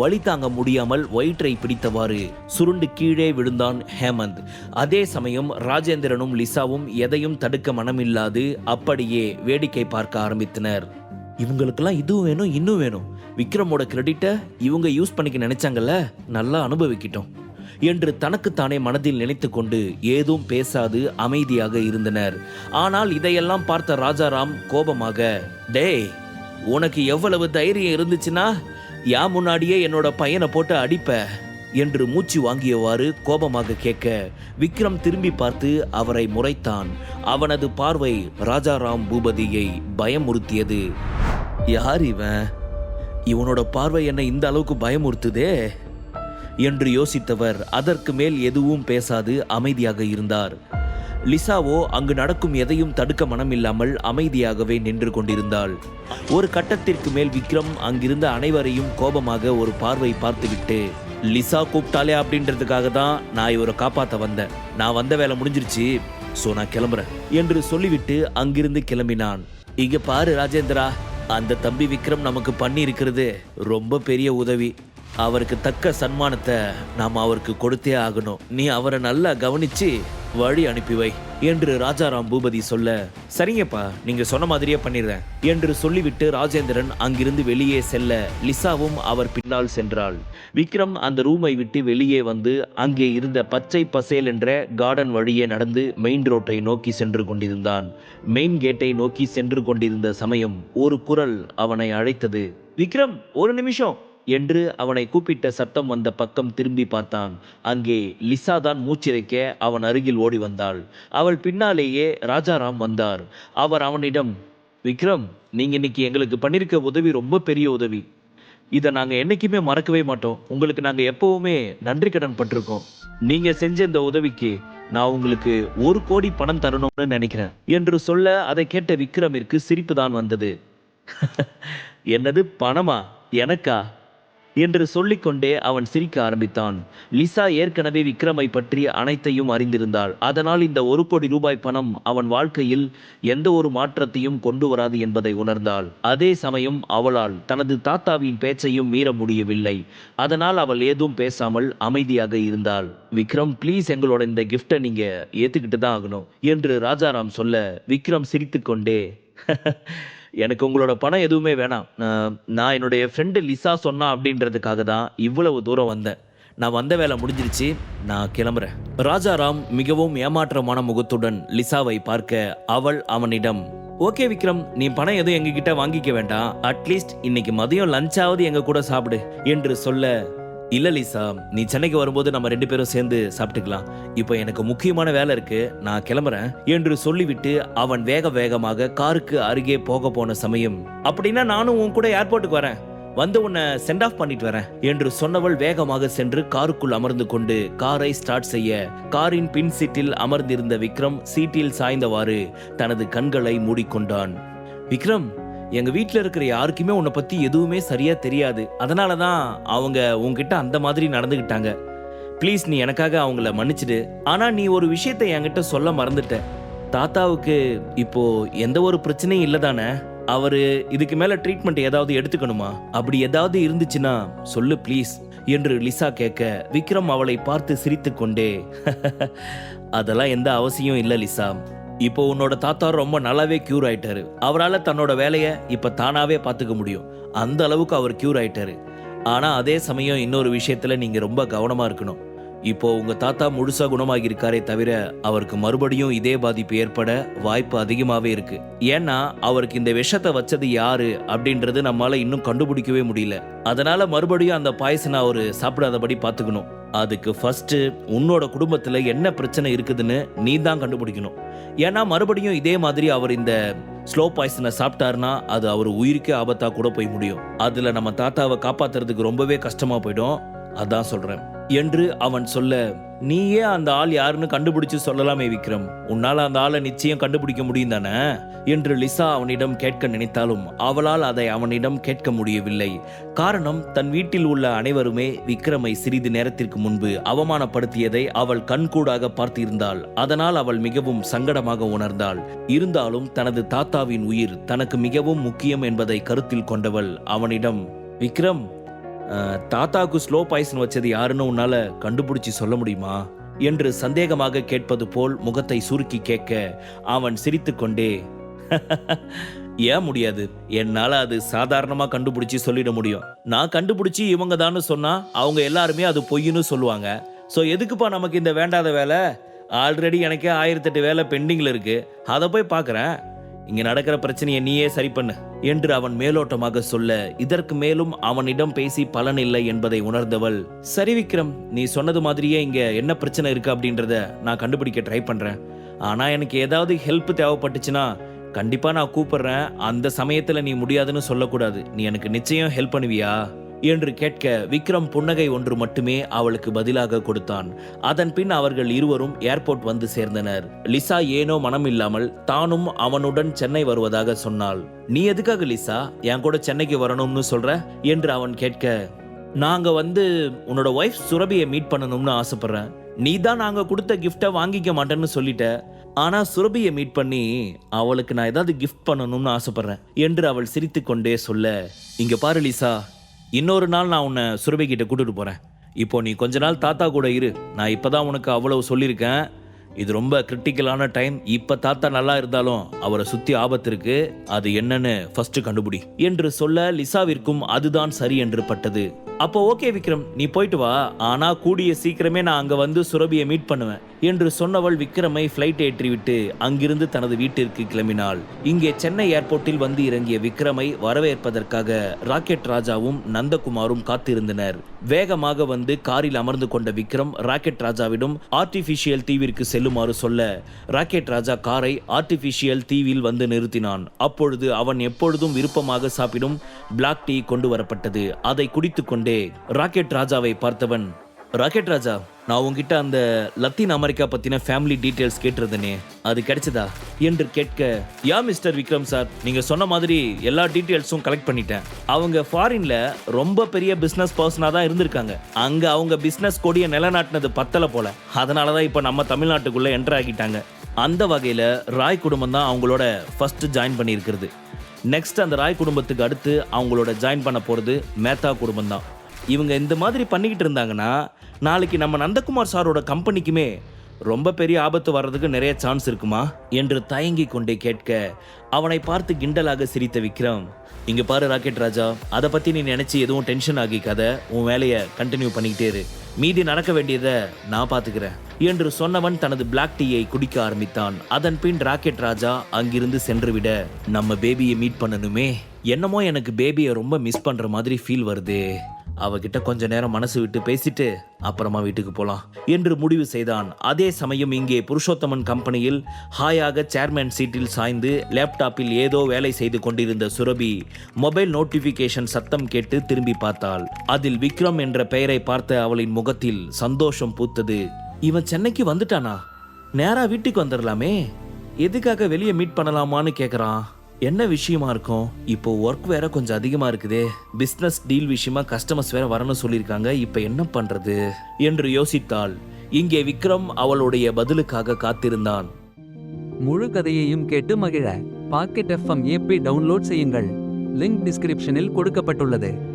வழி தாங்க முடியாமல் வயிற்றை பிடித்தவாறு சுருண்டு கீழே விழுந்தான் ஹேமந்த். அதே சமயம் ராஜேந்திரனும் லிசாவும் எதையும் தடுக்க மனமில்லாது அப்படியே வேடிக்கை பார்க்க ஆரம்பித்தனர். இவங்களுக்கெல்லாம் இதுவும் வேணும் இன்னும் வேணும். விக்ரமோட கிரெடிட்டை இவங்க யூஸ் பண்ணிக்க நினைச்சாங்கல்ல நல்லா அனுபவிக்கிட்டோம் என்று தனக்குத்தானே மனதில் நினைத்துக்கொண்டு ஏதும் பேசாது அமைதியாக இருந்தனர். ஆனால் இதையெல்லாம் பார்த்த ராஜாராம் கோபமாக டேய் உனக்கு எவ்வளவு தைரியம் இருந்துச்சுன்னா யா முன்னாடியே என்னோட பையனை போட்டு அடிப்ப என்று மூச்சு வாங்கியவாறு கோபமாக கேட்க விக்ரம் திரும்பி பார்த்து அவரை முறைத்தான். அவனது பார்வை ராஜாராம் பூபதியை பயமுறுத்தியது. யார் இவன்? இவனோட பார்வை என்னை இந்த அளவுக்கு பயமுறுத்துதே? என்று யோசித்தவர். அதற்கு மேல் எதுவும் பேசாது அமைதியாக இருந்தார். லிசாவோ அங்கு நடக்கும் எதையும் தடுக்க மனமில்லாமல் அமைதியாகவே நின்று கொண்டிருந்தாள். ஒரு கட்டத்திற்கு மேல் விக்ரம் அங்கிருந்த அனைவரையும் கோபமாக ஒரு பார்வை பார்த்துவிட்டு லிசா கூப்பிட்டாலே அப்படின்றதுக்காக தான் நான் இவரை காப்பாத்த வந்தேன். நான் வந்த வேலை முடிஞ்சிருச்சு சோ நான் கிளம்புறேன் என்று சொல்லிவிட்டு அங்கிருந்து கிளம்பினான். இங்க பாரு ராஜேந்திரா அந்த தம்பி விக்ரம் நமக்கு பண்ணி இருக்கிறது ரொம்ப பெரிய உதவி. அவருக்கு தக்க சன்மானத்தை நாம் அவருக்கு கொடுத்தே ஆகணும். நீ அவரை நல்லா கவனிச்சு வழி அனுப்பி வை என்று ராஜாராம் பூபதி சொல்ல சரிங்கப்பா நீங்க சொன்ன மாதிரியே பண்ணிடுறேன் என்று சொல்லிவிட்டு ராஜேந்திரன் அங்கிருந்து வெளியே செல்ல லிசாவும் அவர் பின்னால் சென்றாள். விக்ரம் அந்த ரூமை விட்டு வெளியே வந்து அங்கே இருந்த பச்சை பசேல் என்ற கார்டன் வழியே நடந்து மெயின் ரோட்டை நோக்கி சென்று கொண்டிருந்தான். மெயின் கேட்டை நோக்கி சென்று கொண்டிருந்த சமயம் ஒரு குரல் அவனை அழைத்தது விக்ரம் ஒரு நிமிஷம். என்று அவனை கூப்பிட்ட சத்தம் வந்த பக்கம் திரும்பி பார்த்தான். அங்கே லிசா தான் மூச்சிறைக்க அவன் அருகில் ஓடி வந்தாள். அவள் பின்னாலேயே ராஜாராம் வந்தார். அவர் அவனிடம் விக்ரம் நீங்க இன்னைக்கு எங்களுக்கு பண்ணிருக்க உதவி ரொம்ப பெரிய உதவி. இதை நாங்க என்னைக்குமே மறக்கவே மாட்டோம். உங்களுக்கு நாங்க எப்பவுமே நன்றி கடன் பட்டிருக்கோம். நீங்க செஞ்ச இந்த உதவிக்கு நான் உங்களுக்கு ஒரு கோடி பணம் தரணும்னு நினைக்கிறேன். என்று சொல்ல அதை கேட்ட விக்ரமிற்கு சிரிப்பு தான் வந்தது. என்னது பணமா? எனக்கா? என்று சொல்லிக்கொண்டே அவன் சிரிக்க ஆரம்பித்தான். லிசா ஏற்கனவே விக்ரமை பற்றி அனைத்தையும் அறிந்திருந்தாள். அதனால் இந்த ஒரு கோடி ரூபாய் பணம் அவன் வாழ்க்கையில் எந்த ஒரு மாற்றத்தையும் கொண்டு வராது என்பதை உணர்ந்தாள். அதே சமயம் அவளால் தனது தாத்தாவின் பேச்சையும் மீற முடியவில்லை. அதனால் அவள் ஏதும் பேசாமல் அமைதியாக இருந்தாள். விக்ரம் ப்ளீஸ் எங்களோட இந்த கிஃப்டை நீங்க ஏத்துக்கிட்டு தான் ஆகணும் என்று ராஜாராம் சொல்ல விக்ரம் சிரித்துக்கொண்டே எனக்கு உங்களோட பணம் எதுவுமே வேணாம். நான் என்னுடைய ஃப்ரெண்டு லிசா சொன்னா அப்படின்றதுக்காக தான் இவ்வளவு தூரம் வந்தேன். நான் வந்த வேலை முடிஞ்சிருச்சு நான் கிளம்புறேன். ராஜாராம் மிகவும் ஏமாற்றமான முகத்துடன் லிசாவை பார்க்க அவள் அவனிடம் ஓகே விக்ரம் நீ பணம் எதுவும் எங்ககிட்ட வாங்கிக்க வேண்டாம். அட்லீஸ்ட் இன்னைக்கு மதியம் லஞ்சாவது எங்க கூட சாப்பிடு என்று சொல்ல இல்லை லீசா. நீ சென்னைக்கு வரும்போது நம்ம ரெண்டு பேரும் சேர்ந்து சாப்பிட்டுக்கலாம். இப்போ எனக்கு முக்கியமான வேலை இருக்கு. நான் கிளம்புறேன். என்று சொல்லிவிட்டு அவன் வேக வேகமாக காருக்கு அருகே போக போன சமயம் அப்படின்னா நானும் உன் கூட ஏர்போர்ட்டுக்கு வரேன். வந்து உன்னை சென்ட் ஆஃப் பண்ணிட்டு வரேன். என்று சொன்னவள் வேகமாக சென்று காருக்குள் அமர்ந்து கொண்டு காரை ஸ்டார்ட் செய்ய காரின் பின் சீட்டில் அமர்ந்திருந்த விக்ரம் சீட்டில் சாய்ந்தவாறு தனது கண்களை மூடிக்கொண்டான். விக்ரம் எங்க வீட்டில் இருக்கிற யாருக்குமே உன்னை பத்தி எதுவுமே சரியா தெரியாது. அதனால தான் அவங்க உன்கிட்ட அந்த மாதிரி நடந்துக்கிட்டாங்க ப்ளீஸ் நீ எனக்காக அவங்கள மன்னிச்சிடு. ஆனா நீ ஒரு விஷயத்தை என்கிட்ட சொல்ல மறந்துட்ட. தாத்தாவுக்கு இப்போ எந்த ஒரு பிரச்சனையும் இல்லை தானே? அவரு இதுக்கு மேல ட்ரீட்மெண்ட் ஏதாவது எடுத்துக்கணுமா? அப்படி ஏதாவது இருந்துச்சுன்னா சொல்லு ப்ளீஸ் என்று லிசா கேட்க விக்ரம் அவளை பார்த்து சிரித்துக்கொண்டே அதெல்லாம் எந்த அவசியம் இல்லை லிசா. இப்போ உன்னோட தாத்தா ரொம்ப நல்லாவே கியூர் ஆயிட்டாரு. அவரால் தன்னோட வேலையை இப்போ தானாவே பார்த்துக்க முடியும். அந்த அளவுக்கு அவர் கியூர் ஆயிட்டாரு. ஆனால் அதே சமயம் இன்னொரு விஷயத்தில் நீங்கள் ரொம்ப கவனமாக இருக்கணும். இப்போ உங்கள் தாத்தா முழுசாக குணமாகியிருக்காரே தவிர அவருக்கு மறுபடியும் இதே பாதிப்பு ஏற்பட வாய்ப்பு அதிகமாகவே இருக்கு. ஏன்னா அவருக்கு இந்த விஷத்தை வச்சது யாரு அப்படின்றது நம்மளால் இன்னும் கண்டுபிடிக்கவே முடியல. அதனால மறுபடியும் அந்த பாயசனை அவர் சாப்பிடாதபடி பார்த்துக்கணும் அதுக்கு ஃபஸ்ட்டு உன்னோட குடும்பத்தில் என்ன பிரச்சனை இருக்குதுன்னு நீ தான் கண்டுபிடிக்கணும். ஏன்னா மறுபடியும் இதே மாதிரி அவர் இந்த ஸ்லோ பாய்சனை சாப்பிட்டாருன்னா அது அவர் உயிருக்கே ஆபத்தாக கூட போய் முடியும். அதில் நம்ம தாத்தாவை காப்பாத்துறதுக்கு ரொம்பவே கஷ்டமாக போயிடும். அதான் சொல்கிறேன் என்று அவன் சொல்ல நீயே அந்த ஆள் யாருன்னு கண்டுபிடிச்சு சொல்லலாமே விக்ரம். உன்னால அந்த ஆளை நிச்சயம் கண்டுபிடிக்க முடியும் தானே? என்று லிசா அவனிடம் கேட்க நினைத்தாலும் அவளால் அதை அவனிடம் கேட்க முடியவில்லை. காரணம் தன் வீட்டில் உள்ள அனைவருமே விக்ரமை சிறிது நேரத்திற்கு முன்பு அவமானப்படுத்தியதை அவள் கண்கூடாக பார்த்திருந்தாள். அதனால் அவள் மிகவும் சங்கடமாக உணர்ந்தாள். இருந்தாலும் தனது தாத்தாவின் உயிர் தனக்கு மிகவும் முக்கியம் என்பதை கருத்தில் கொண்டவள் அவனிடம் விக்ரம் தாத்தாக்கு ஸ்லோ பாய்சன் வச்சது யாருன்னு உன்னால கண்டுபிடிச்சி சொல்ல முடியுமா? என்று சந்தேகமாக கேட்பது போல் முகத்தை சுருக்கி கேட்க அவன் சிரித்துக்கொண்டே ஏன் முடியாது? என்னால அது சாதாரணமா கண்டுபிடிச்சி சொல்லிட முடியும். நான் கண்டுபிடிச்சி இவங்க தான் சொன்னா அவங்க எல்லாருமே அது பொய்ன்னு சொல்லுவாங்க. ஸோ எதுக்குப்பா நமக்கு இந்த வேண்டாத வேலை? ஆல்ரெடி எனக்கே ஆயிரத்தெட்டு வேலை பெண்டிங்ல இருக்கு. அதை போய் பார்க்குறேன் இங்க நடக்கிற பிரச்சனையை நீயே சரி பண்ணு என்று அவன் மேலோட்டமாக சொல்ல இதற்கு மேலும் அவனிடம் பேசி பலன் இல்லை என்பதை உணர்ந்தவள் சரி விக்ரம் நீ சொன்னது மாதிரியே இங்க என்ன பிரச்சனை இருக்கு அப்படின்றத நான் கண்டுபிடிக்க ட்ரை பண்றேன். ஆனா எனக்கு ஏதாவது ஹெல்ப் தேவைப்பட்டுச்சுன்னா கண்டிப்பா நான் கூப்பிடுறேன். அந்த சமயத்துல நீ முடியாதுன்னு சொல்லக்கூடாது. நீ எனக்கு நிச்சயம் ஹெல்ப் பண்ணுவியா? என்று கேட்க விக்ரம் புன்னகை ஒன்று மட்டுமே அவளுக்கு பதிலாக கொடுத்தான். அதன் பின் அவர்கள் இருவரும் ஏர்போர்ட் வந்து சேர்ந்தனர். லிசா ஏனோ மனம் இல்லாமல் தானும் அவனுடன் சென்னை வருவதாக சொன்னாள். நீ எதுக்காக லிசா? என் கூட சென்னைக்கு வரணும்னு சொல்ற? என்று அவன் கேட்க நாங்க வந்து உன்னோட ஒய்ஃப் சுரபியை மீட் பண்ணணும்னு ஆசைப்படுறேன். நீ தான் நாங்க கொடுத்த கிஃப்டை வாங்கிக்க மாட்டேன்னு சொல்லிட்ட. ஆனா சுரபியை மீட் பண்ணி அவளுக்கு நான் ஏதாவது கிஃப்ட் பண்ணணும்னு ஆசைப்படுறேன் என்று அவள் சிரித்துக்கொண்டே சொல்ல இங்க பாரு லிசா இன்னொரு நாள் நான் உன்னை சுரபிக்கிட்ட கூட்டிட்டு போறேன். இப்போ நீ கொஞ்ச நாள் தாத்தா கூட இரு. நான் இப்பதான் உனக்கு அவ்வளவு சொல்லியிருக்கேன். இது ரொம்ப கிரிட்டிக்கலான டைம் இப்ப தாத்தா நல்லா இருந்தாலும் அவரை சுத்தி ஆபத்து இருக்கு அது என்னன்னு ஃபர்ஸ்ட் கண்டுபிடி. என்று சொல்ல லிசாவிற்கும் அதுதான் சரி என்று பட்டது. அப்போ ஓகே விக்ரம் நீ போயிட்டு வா. ஆனா கூடிய சீக்கிரமே நான் அங்க வந்து சுரபியை மீட் பண்ணுவேன். என்று சொன்னவள் விக்ரமை ஃப்ளைட் ஏற்றிவிட்டு அங்கிருந்து தனது வீட்டிற்கு கிளம்பினாள். இங்கே சென்னை ஏர்போர்ட்டில் வந்து இறங்கிய விக்ரமை வரவேற்பதற்காக ராக்கெட் ராஜாவும் நந்தகுமாரும் காத்திருந்தனர். வேகமாக வந்து காரில் அமர்ந்து கொண்ட விக்ரம் ராக்கெட் ராஜாவிடம் ஆர்டிபிஷியல் தீவிற்கு செல்லுமாறு சொல்ல ராக்கெட் ராஜா காரை ஆர்டிபிஷியல் தீவில் வந்து நிறுத்தினான். அப்பொழுது அவன் எப்பொழுதும் விருப்பமாக சாப்பிடும் பிளாக் டீ கொண்டு வரப்பட்டது. அதை குடித்துக்கொண்டே ராக்கெட் ராஜாவை பார்த்தவன் ராக்கெட் ராஜா நான் உங்ககிட்ட அந்த லத்தீன் அமெரிக்கா பத்தின ஃபேமிலி டீடைல்ஸ் கேட்டிருந்தேனே. அது கிடைச்சதா? என்று கேட்க யா மிஸ்டர் விக்ரம் சார் நீங்க சொன்ன மாதிரி எல்லா டீடைல்ஸும் கலெக்ட் பண்ணிட்டேன். அவங்க ஃபாரின்ல ரொம்ப பெரிய பிசினஸ் பர்சனா தான் இருந்திருக்காங்க. அங்க அவங்க பிசினஸ் கொடிய நிலநாட்டினது பத்தல போல. அதனால தான் இப்போ நம்ம தமிழ்நாட்டுக்குள்ள என்டர் ஆகிட்டாங்க. அந்த வகையில ராய் குடும்பம் தான் அவங்களோட ஃபர்ஸ்ட் ஜாயின் பண்ணியிருக்கிறது. நெக்ஸ்ட் அந்த ராய் குடும்பத்துக்கு அடுத்து அவங்களோட ஜாயின் பண்ண போறது மேத்தா குடும்பம் தான். இவங்க இந்த மாதிரி பண்ணிக்கிட்டு இருந்தாங்கன்னா நாளைக்கு நம்ம நந்தகுமார் சாரோட கம்பெனிக்குமே ரொம்ப பெரிய ஆபத்து வர்றதுக்கு நிறைய சான்ஸ் இருக்குமா? என்று தயங்கி கொண்டே கேட்க அவனை பார்த்து கிண்டலாக சிரித்த விக்ரம் இங்க பாரு ராக்கெட் ராஜா அதை பத்தி நீ நினைச்சு எதுவும் டென்ஷன் ஆகிக்காத உன் வேலையை கண்டினியூ பண்ணிக்கிட்டே இரு. மீதி நடக்க வேண்டியதை நான் பார்த்துக்கிறேன் என்று சொன்னவன் தனது பிளாக் டீயை குடிக்க ஆரம்பித்தான். அதன் பின் ராக்கெட் ராஜா அங்கிருந்து சென்றுவிட நம்ம பேபியை மீட் பண்ணணுமே. என்னமோ எனக்கு பேபியை ரொம்ப மிஸ் பண்ற மாதிரி ஃபீல் வருதே. அவகிட்ட கொஞ்ச நேரம் மனசு விட்டு பேசிட்டு அப்புறமா வீட்டுக்கு போலாம் என்று முடிவு செய்தான். அதே சமயம் இங்கே புருஷோத்தமன் கம்பெனியில் ஹாயாக சேர்மேன் சீட்டில் சாய்ந்து லேப்டாப்பில் ஏதோ வேலை செய்து கொண்டிருந்த சுரபி மொபைல் நோட்டிபிகேஷன் சத்தம் கேட்டு திரும்பி பார்த்தாள். அதில் விக்ரம் என்ற பெயரை பார்த்த அவளின் முகத்தில் சந்தோஷம் பூத்தது. இவன் சென்னைக்கு வந்துட்டானா? நேரா வீட்டுக்கு வந்துடலாமே எதுக்காக வெளியே மீட் பண்ணலாமான்னு கேட்குறான் என்ன விஷயமா இருக்கும்? இப்போ ஒர்க் வேற கொஞ்சம் அதிகமா இருக்குதே. பிசினஸ் டீல் விஷயமா கஸ்டமர்ஸ் வேற வரணும் சொல்லியிருக்காங்க. இப்போ என்ன பண்றது? என்று யோசித்தாள். இங்கே விக்ரம் அவளுடைய பதிலுக்காக காத்திருந்தான். முழு கதையையும் கேட்டு மகிழ. பாக்கெட் எஃப்எம் ஏபி டவுன்லோட் செய்யுங்கள். லிங்க் டிஸ்கிரிப்ஷனில் கொடுக்கப்பட்டுள்ளது.